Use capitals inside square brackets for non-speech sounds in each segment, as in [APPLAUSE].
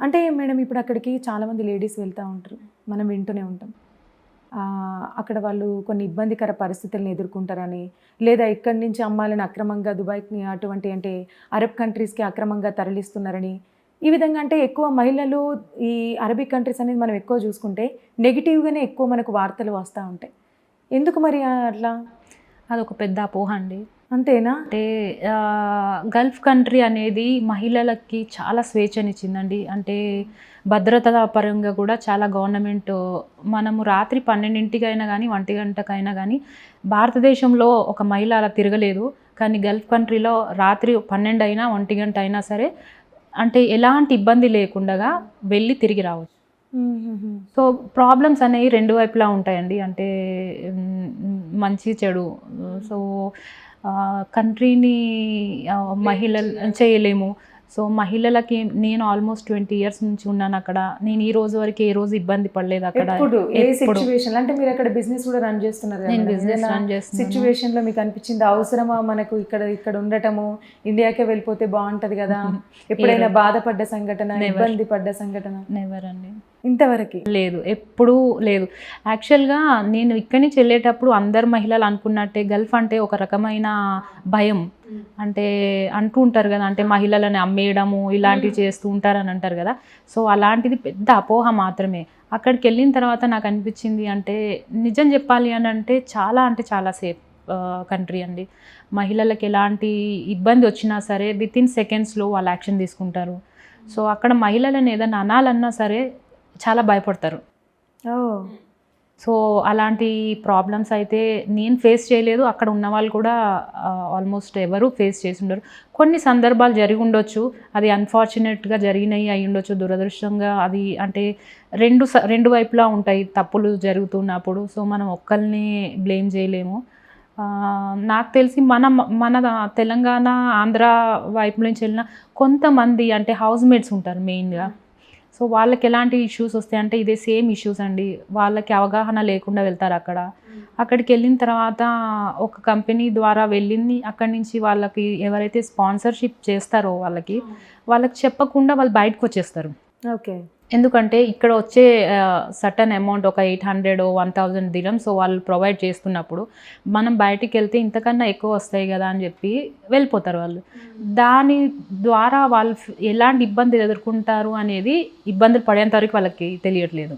అంటే మేడం ఇప్పుడు అక్కడికి చాలామంది లేడీస్ వెళ్తూ ఉంటారు. మనం వింటూనే ఉంటాం. అక్కడ వాళ్ళు కొన్ని ఇబ్బందికర పరిస్థితులను ఎదుర్కొంటారని లేదా ఇక్కడి నుంచి అమ్మాయిలను అక్రమంగా దుబాయ్కి అటువంటి అంటే అరబ్ కంట్రీస్కి అక్రమంగా తరలిస్తున్నారని ఈ విధంగా అంటే ఎక్కువ మహిళలు ఈ అరబిక్ కంట్రీస్ అనేది మనం ఎక్కువ చూసుకుంటే నెగిటివ్గానే ఎక్కువ మనకు వార్తలు వస్తూ ఉంటాయి. ఎందుకు మరి అట్లా? అదొక పెద్ద అపోహ అండి. అంతేనా? అంటే గల్ఫ్ కంట్రీ అనేది మహిళలకి చాలా స్వేచ్ఛనిచ్చిందండి. అంటే భద్రత పరంగా కూడా చాలా గవర్నమెంట్ మనము రాత్రి పన్నెండింటికైనా కానీ ఒంటి గంటకైనా కానీ భారతదేశంలో ఒక మహిళ అలా తిరగలేదు. కానీ గల్ఫ్ కంట్రీలో రాత్రి పన్నెండు అయినా ఒంటి గంట అయినా సరే అంటే ఎలాంటి ఇబ్బంది లేకుండా వెళ్ళి తిరిగి రావచ్చు. సో ప్రాబ్లమ్స్ అనేవి రెండు వైపులా ఉంటాయండి. అంటే మంచి చెడు. సో కంట్రీని మహిళలు చేయలేము. సో మహిళలకి నేను ఆల్మోస్ట్ ట్వంటీ ఇయర్స్ నుంచి ఉన్నాను అక్కడ. నేను ఈ రోజు వరకు ఏ రోజు ఇబ్బంది పడలేదు అక్కడ. సిచ్యువేషన్ అంటే మీరు అక్కడ బిజినెస్ కూడా రన్ చేస్తున్నారు నేను బిజినెస్ రన్ చేస్తున్నాను. సిచ్యువేషన్లో మీకు అనిపించింది అవసరమా మనకు ఇక్కడ ఇక్కడ ఉండటము? ఇండియాకే వెళ్ళిపోతే బాగుంటది కదా? [LAUGHS] ఎప్పుడైనా బాధపడ్డ సంఘటన. ఇబ్బంది పడ్డ సంఘటన? నెవర్ అండి. ఇంతవరకు. లేదు ఎప్పుడూ లేదు. యాక్చువల్గా నేను ఇక్కడి నుంచి వెళ్ళేటప్పుడు అందరు మహిళలు అనుకున్నట్టే గల్ఫ్ అంటే ఒక రకమైన భయం. అంటే అంటూ ఉంటారు కదా అంటే మహిళలను అమ్మేయడము ఇలాంటివి చేస్తూ ఉంటారని అంటారు కదా. సో అలాంటిది పెద్ద అపోహ మాత్రమే. అక్కడికి వెళ్ళిన తర్వాత నాకు అనిపించింది అంటే నిజం చెప్పాలి అని అంటే చాలా అంటే చాలా సేఫ్ కంట్రీ అండి. మహిళలకు ఎలాంటి ఇబ్బంది వచ్చినా సరే విత్ ఇన్ సెకండ్స్లో వాళ్ళు యాక్షన్ తీసుకుంటారు. సో అక్కడ మహిళలను ఏదైనా అనాలన్నా సరే చాలా భయపడతారు. సో అలాంటి ప్రాబ్లమ్స్ అయితే నేను ఫేస్ చేయలేదు. అక్కడ ఉన్న వాళ్ళు కూడా ఆల్మోస్ట్ ఎవరు ఫేస్ చేసి ఉండరు. కొన్ని సందర్భాలు జరిగి ఉండొచ్చు. అది అన్ఫార్చునేట్గా జరిగినాయి అయి ఉండొచ్చు. దురదృష్టంగా అది అంటే రెండు స- రెండు వైపులా ఉంటాయి తప్పులు జరుగుతున్నప్పుడు. సో మనం ఒక్కరిని బ్లేమ్ చేయలేము. నాకు తెలిసి మన మన తెలంగాణ ఆంధ్ర వైపు నుంచి వెళ్ళిన కొంతమంది అంటే హౌస్ మేట్స్ ఉంటారు మెయిన్గా సో వాళ్ళకి ఎలాంటి ఇష్యూస్ వస్తాయి అంటే ఇదే సేమ్ ఇష్యూస్ అండి. వాళ్ళకి అవగాహన లేకుండా వెళ్తారు అక్కడ. అక్కడికి వెళ్ళిన తర్వాత ఒక కంపెనీ ద్వారా వెళ్ళింది. అక్కడి నుంచి వాళ్ళకి ఎవరైతే స్పాన్సర్షిప్ చేస్తారో వాళ్ళకి వాళ్ళకి చెప్పకుండా వాళ్ళు బయటకు వచ్చేస్తారు. ఓకే. ఎందుకంటే ఇక్కడ వచ్చే సటన్ అమౌంట్ ఒక ఎయిట్ హండ్రెడ్ వన్ థౌజండ్ దినం సో వాళ్ళు ప్రొవైడ్ చేస్తున్నప్పుడు మనం బయటికి వెళ్తే ఇంతకన్నా ఎక్కువ వస్తాయి కదా అని చెప్పి వెళ్ళిపోతారు వాళ్ళు. దాని ద్వారా వాళ్ళు ఎలాంటి ఇబ్బంది ఎదుర్కొంటారు అనేది ఇబ్బందులు పడేంత వరకు వాళ్ళకి తెలియట్లేదు.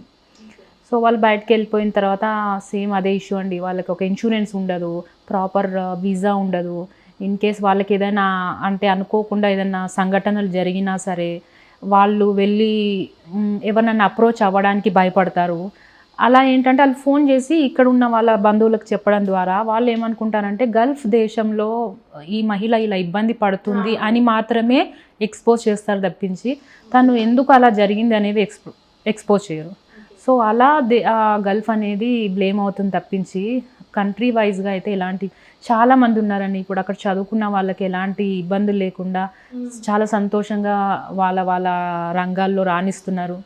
సో వాళ్ళు బయటకు వెళ్ళిపోయిన తర్వాత సేమ్ అదే ఇష్యూ అండి. వాళ్ళకి ఒక ఇన్సూరెన్స్ ఉండదు ప్రాపర్ వీసా ఉండదు. ఇన్ కేస్ వాళ్ళకి ఏదైనా అంటే అనుకోకుండా ఏదైనా సంఘటనలు జరిగినా సరే వాళ్ళు వెళ్ళి ఎవరినన్నా ఎవరినైనా అప్రోచ్ అవ్వడానికి భయపడతారు. అలా ఏంటంటే వాళ్ళు ఫోన్ చేసి ఇక్కడ ఉన్న వాళ్ళ బంధువులకు చెప్పడం ద్వారా వాళ్ళు ఏమనుకుంటారంటే గల్ఫ్ దేశంలో ఈ మహిళ ఇలా ఇబ్బంది పడుతుంది అని మాత్రమే ఎక్స్పోజ్ చేస్తారు తప్పించి తను ఎందుకు అలా జరిగింది అనేది ఎక్స్పో ఎక్స్పోజ్ చేయరు. సో అలా దే ఆ గల్ఫ్ అనేది బ్లేమ్ అవుతుంది తప్పించి కంట్రీ వైజ్గా అయితే ఎలాంటి చాలా మంది ఉన్నారండి ఇప్పుడు అక్కడ చదువుకున్న వాళ్ళకి ఎలాంటి ఇబ్బందులు లేకుండా చాలా సంతోషంగా వాళ్ళ వాళ్ళ రంగాల్లో రాణిస్తున్నారు.